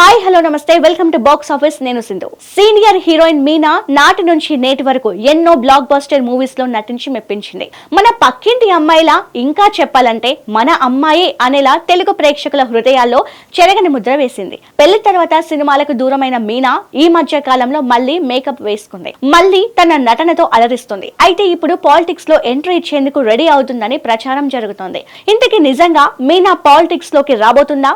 Hi hello నమస్తే. Welcome to box office నేను Sindhu. Senior heroine Meena నాటి నుంచి నేటి వరకు ఎన్నో బ్లాక్ బస్టర్ మూవీస్లో నటించి మెప్పించింది. మన పక్కింటి అమ్మాయిలా ఇంకా చెప్పాలంటే మన అమ్మాయి అనేలా తెలుగు ప్రేక్షకుల హృదయాల్లో చెరగని ముద్ర వేసింది. పెళ్ళి తర్వాత సినిమాలకు దూరమైన మీనా ఈ మధ్య కాలంలో మళ్ళీ మేకప్ వేసుకుంది. మళ్ళీ తన నటనతో అలరిస్తుంది. అయితే ఇప్పుడు పాలిటిక్స్లో ఎంట్రీ ఇచ్చేందుకు రెడీ అవుతుందని ప్రచారం జరుగుతోంది. ఇంతకీ నిజంగా మీనా పాలిటిక్స్లోకి రాబోతుందా?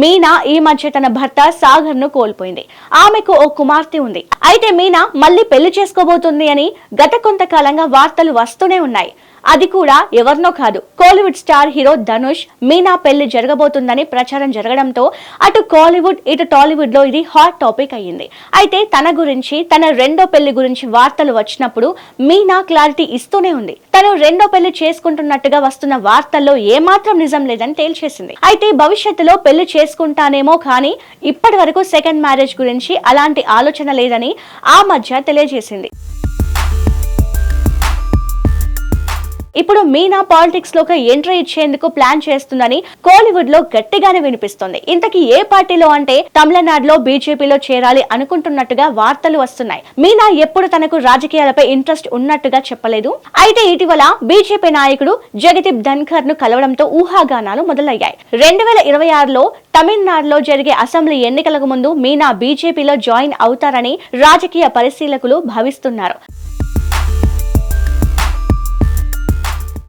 మీనా ఈ మధ్య తన భర్త సాగర్ను కోల్పోయింది. ఆమెకు ఓ కుమార్తె ఉంది. అయితే మీనా మళ్ళీ పెళ్ళి చేసుకోబోతుంది అని గత కొంతకాలంగా వార్తలు వస్తూనే ఉన్నాయి. అది కూడా ఎవరినో కాదు. కోలీవుడ్ స్టార్ హీరో ధనుష్ మీనా పెళ్ళి జరగబోతుందని ప్రచారం జరగడంతో అటు కోలీవుడ్ ఇటు టాలీవుడ్లో ఇది హాట్ టాపిక్ అయ్యింది. అయితే తన గురించి తన రెండో పెళ్ళి గురించి వార్తలు వచ్చినప్పుడు మీనా క్లారిటీ ఇస్తూనే ఉంది. తను రెండో పెళ్ళి చేసుకుంటున్నట్టుగా వస్తున్న వార్తల్లో ఏమాత్రం నిజం లేదని తేల్చేసింది. అయితే భవిష్యత్తులో పెళ్ళి చేసుకుంటానేమో కానీ ఇప్పటి వరకు సెకండ్ మ్యారేజ్ గురించి అలాంటి ఆలోచన లేదని ఆ మధ్య తెలియజేసింది. ఇప్పుడు మీనా పాలిటిక్స్లోకి ఎంట్రీ ఇచ్చేందుకు ప్లాన్ చేస్తుందని కోలీవుడ్లో గట్టిగానే వినిపిస్తుంది. ఇంతకీ ఏ పార్టీలో అంటే తమిళనాడులో బీజేపీలో చేరాలి అనుకుంటున్నట్టుగా వార్తలు వస్తున్నాయి. మీనా ఎప్పుడు తనకు రాజకీయాలపై ఇంట్రెస్ట్ ఉన్నట్టుగా చెప్పలేదు. అయితే ఇటీవల బీజేపీ నాయకుడు జగదీప్ ధన్కర్ను కలవడంతో ఊహాగానాలు మొదలయ్యాయి. రెండు వేల ఇరవై ఆరులో తమిళనాడులో జరిగే అసెంబ్లీ ఎన్నికలకు ముందు మీనా బీజేపీలో జాయిన్ అవుతారని రాజకీయ పరిశీలకులు భావిస్తున్నారు.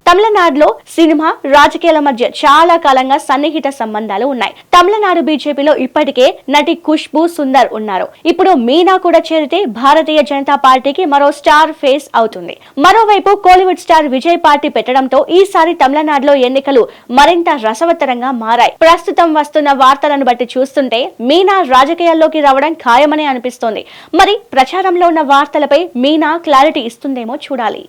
తమిళనాడులో సినిమా రాజకీయాల మధ్య చాలా కాలంగా సన్నిహిత సంబంధాలు ఉన్నాయి. తమిళనాడు బీజేపీలో ఇప్పటికే నటి ఖుష్బు సుందర్ ఉన్నారు. ఇప్పుడు మీనా కూడా చేరితే భారతీయ జనతా పార్టీకి మరో స్టార్ ఫేస్ అవుతుంది. మరోవైపు కోలీవుడ్ స్టార్ విజయ్ పార్టీ పెట్టడంతో ఈసారి తమిళనాడులో ఎన్నికలు మరింత రసవత్తరంగా మారాయి. ప్రస్తుతం వస్తున్న వార్తలను బట్టి చూస్తుంటే మీనా రాజకీయాల్లోకి రావడం ఖాయమని అనిపిస్తోంది. మరి ప్రచారంలో ఉన్న వార్తలపై మీనా క్లారిటీ ఇస్తుందేమో చూడాలి.